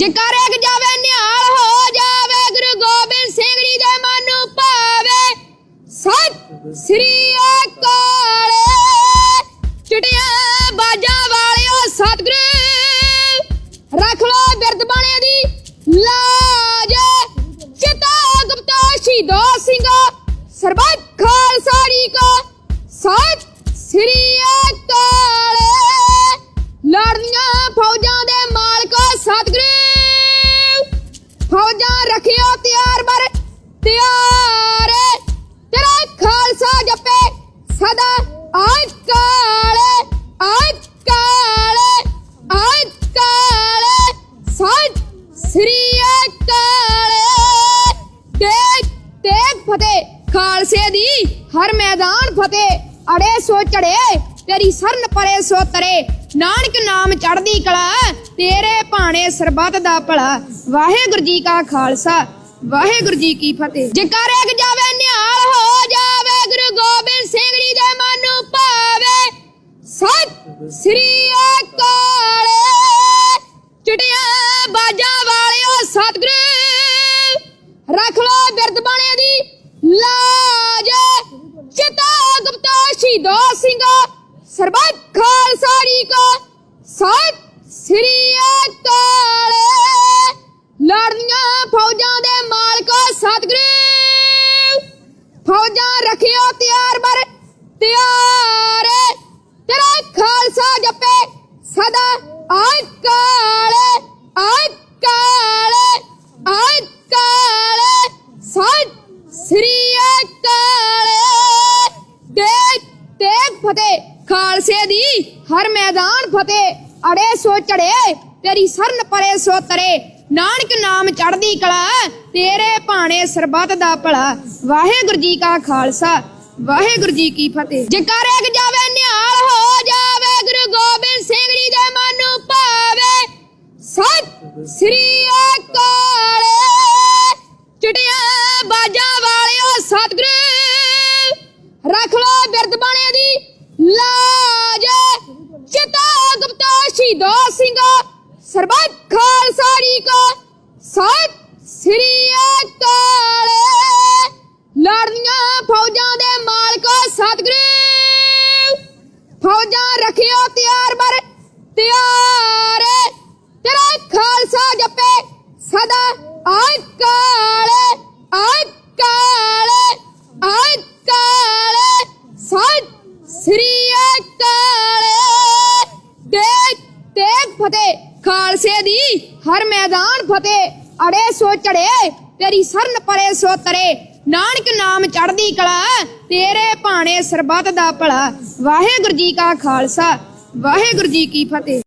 ਜਕਾਰ ਇੱਕ ਜਾਵੇ, ਨਿਹਾਲ ਹੋ ਜਾਵੇ, ਗੁਰੂ ਗੋਬਿੰਦ ਸਿੰਘ ਜੀ ਦੇ ਮਨ ਨੂੰ ਭਾਵੇ, ਸਤਿ ਸ੍ਰੀ ਅਕਾਲ। ਚਿਟੀਆਂ ਬਾਜਾਂ ਵਾਲਿਓ, ਸਤਿਗੁਰੂ, ਰੱਖ ਲੋ ਬਿਰਦ ਬਾਣੇ ਦੀ ਲਾਜ। ਚਿਤਾ ਗੁਪਤਾ ਸ਼ਹੀਦੋ ਸਿੰਘੋ, ਸਰਬੱਤ ਖਾਲਸਾ ਜੀ ਕੋ, ਸਤਿ ਸ੍ਰੀ ਫਤਿਹ, ਖਾਲਸੇ ਦੀ ਹਰ ਮੈਦਾਨ ਫਤਿਹ। ਅੜੇ ਸੋ ਚੜੇ, ਤੇਰੀ ਸਰਨ ਪਰੇ ਸੋ ਤਰੇ। ਨਾਨਕ ਨਾਮ ਚੜਦੀ ਕਲਾ, ਤੇਰੇ ਭਾਣੇ ਸਰਬੱਤ ਦਾ ਭਲਾ। ਵਾਹਿਗੁਰੂ ਜੀ ਕਾ ਖਾਲਸਾ, ਵਾਹਿਗੁਰੂ ਜੀ ਕੀ ਫਤਿਹ। ਜਕਾਰ ਇੱਕ ਜਾਵੇ, ਨਿਹਾਲ ਹੋ ਜਾਵੇ, ਗੁਰੂ ਗੋਬਿੰਦ ਸਿੰਘ ਜੀ ਦੇ ਮਨ ਨੂੰ ਭਾਵੇ। ਸਤਿ ਸ੍ਰੀ ਸ਼ਹੀਦੋ ਸਿੰਘੋ ਸਰਬੱਤ ਖਾਲਸਾ ਜੀ ਕੋ ਸਤਿ ਸ੍ਰੀ ਫਤਿਹ, ਅੜੇ ਸੋ ਚੜੇ, ਤੇਰੀ ਸਰਨ ਪਰੇ ਸੋ ਤਰੇ। ਨਾਨਕ ਨਾਮ ਚੜਦੀ ਕਲਾ, ਤੇਰੇ ਭਾਣੇ ਸਰਬੱਤ ਦਾ ਭਲਾ। ਵਾਹਿਗੁਰੂ ਜੀ ਕਾ ਖਾਲਸਾ, ਵਾਹਿਗੁਰੂ ਜੀ ਕੀ ਫਤਿਹ। ਜਕਾਰ ਇੱਕ ਜਾਵੇ, ਨਿਹਾਲ ਹੋ ਜਾਵੇ, ਗੁਰੂ ਗੋਬਿੰਦ ਸਿੰਘ ਜੀ ਦੇ ਮਨ ਨੂੰ ਭਾਵੇ, ਸਤਿ ਸ੍ਰੀ ਅਕਾਲ। ਸ਼ਹੀਦੋ ਸਿੰਘੋ, ਸਰਬੱਤ ਖਾਲਸਾ ਜੀ ਕੋ ਸਤਿ ਸ੍ਰੀ ਅਕਾਲ। ਲੜਦੀਆਂ ਫੌਜਾਂ ਦੇ ਮਾਲਕੋ ਸਤਿਗੁਰੂ। ਫੌਜਾਂ ਰੱਖਿਓ ਤਿਆਰ ਬਰ, ਤਿਆਰ। ਤੇਰਾ ਖਾਲਸਾ ਜਪੇ, ਸਦਾ ਅਕਾਲ ਖਾਲਸੇ ਦੀ ਹਰ ਮੈਦਾਨ ਫਤਿਹ। ਅੜੇ ਸੋ ਚੜੇ, ਤੇਰੀ ਸਰਨ ਪਰੇ ਸੋ ਤਰੇ। ਨਾਨਕ ਨਾਮ ਚੜਦੀ ਕਲਾ, ਤੇਰੇ ਭਾਣੇ ਸਰਬੱਤ ਦਾ ਭਲਾ। ਵਾਹਿਗੁਰੂ ਜੀ ਕਾ ਖਾਲਸਾ, ਵਾਹਿਗੁਰੂ ਜੀ ਕੀ ਫਤਿਹ।